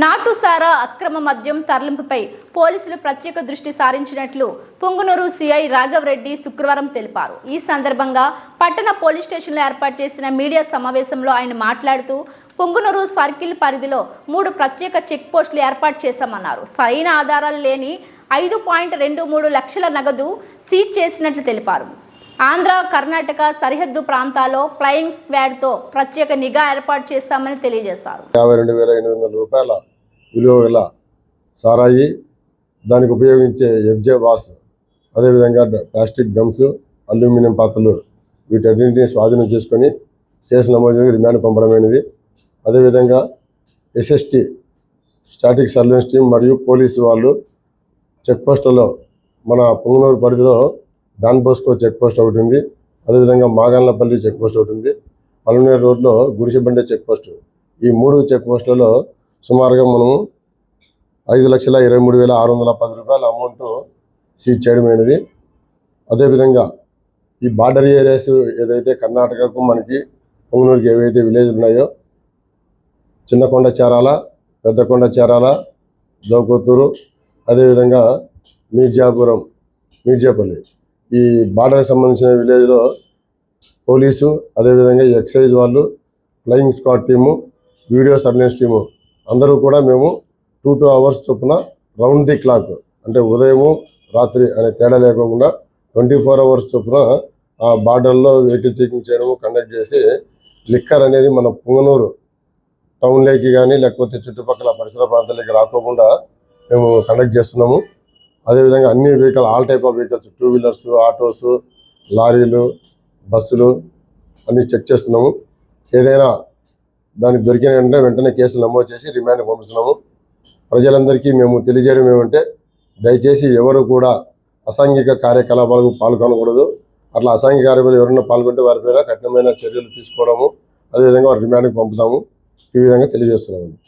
నాటుసారా అక్రమ మద్యం తరలింపుపై పోలీసులు ప్రత్యేక దృష్టి సారించినట్లు పుంగునూరు సిఐ రాఘవరెడ్డి శుక్రవారం తెలిపారు. ఈ సందర్భంగా పట్టణ పోలీస్ స్టేషన్లో ఏర్పాటు చేసిన మీడియా సమావేశంలో ఆయన మాట్లాడుతూ పుంగునూరు సర్కిల్ పరిధిలో మూడు ప్రత్యేక చెక్ పోస్టులు ఏర్పాటు చేశామన్నారు. సరైన ఆధారాలు లేని ఐదు పాయింట్ రెండు మూడు లక్షల నగదు సీజ్ చేసినట్లు తెలిపారు. ఆంధ్ర కర్ణాటక సరిహద్దు ప్రాంతాల్లో ఫ్లయింగ్ స్క్వాడ్తో ప్రత్యేక నిఘా ఏర్పాటు చేశామని తెలియజేశారు. యాభై రెండు వేల ఎనిమిది వందల రూపాయల విలువ గల సారాయి దానికి ఉపయోగించే ఎఫ్జే బాస్ అదేవిధంగా ప్లాస్టిక్ డ్రమ్స్ అల్యూమినియం పాత్రలు వీటన్నింటినీ స్వాధీనం చేసుకొని కేసు నమోదు రిమాండ్ పంపడమైనది. అదేవిధంగా ఎస్ఎస్టీ స్టాటిక్ సర్వేలెన్స్ టీం మరియు పోలీసు వాళ్ళు చెక్ పోస్టులలో మన పుంగనూరు పరిధిలో డాన్ బోస్కో చెక్ పోస్ట్ ఒకటి ఉంది. అదేవిధంగా మాగన్లపల్లి చెక్ పోస్ట్ ఒకటి ఉంది. పలనేరు రోడ్లో గుడిసెబండే చెక్ పోస్ట్. ఈ మూడు చెక్ పోస్టులలో సుమారుగా మనము ఐదు లక్షల ఇరవై మూడు వేల ఆరు వందల పది రూపాయల అమౌంట్ సీజ్ చేయడమైనది అదేవిధంగా ఈ బార్డర్ ఏరియాస్ ఏదైతే కర్ణాటకకు మనకి పొంగనూరుకి ఏవైతే విలేజ్ ఉన్నాయో చిన్నకొండ చేరాల పెద్దకొండ చేరాల దోకొత్తూరు అదేవిధంగా మీర్జాపురం మీర్జాపల్లి ఈ బార్డర్కి సంబంధించిన విలేజ్లో పోలీసు అదేవిధంగా ఎక్సైజ్ వాళ్ళు flying squad team video surveillance team అందరూ కూడా మేము టూ టూ అవర్స్ చొప్పున రౌండ్ ది క్లాక్ అంటే ఉదయము రాత్రి అనే తేడా లేకుండా ట్వంటీ ఫోర్ అవర్స్ చొప్పున ఆ బార్డర్లో వెహికల్ చెకింగ్ చేయడము కండక్ట్ చేసి లిక్కర్ అనేది మన పుంగనూరు టౌన్లోకి కానీ లేకపోతే చుట్టుపక్కల పరిసర ప్రాంతాలకి రాకోకుండా మేము కండక్ట్ చేస్తున్నాము. అదేవిధంగా అన్ని vehicle all type of vehicles two wheelers autos లారీలు బస్సులు అన్నీ చెక్ చేస్తున్నాము. ఏదైనా దానికి దొరికిన వెంటనే వెంటనే కేసులు నమోదు చేసి రిమాండ్ పంపిస్తున్నాము. ప్రజలందరికీ మేము తెలియజేయడం ఏమంటే దయచేసి ఎవరు కూడా అసాంఘిక కార్యకలాపాలకు పాల్గొనకూడదు. అట్లా అసాంఘిక కార్యకలాపాలు ఎవరైనా పాల్గొంటే వారి మీద కఠినమైన చర్యలు తీసుకోవడము అదేవిధంగా వారి రిమాండ్కి పంపుతాము. ఈ విధంగా తెలియజేస్తున్నాము.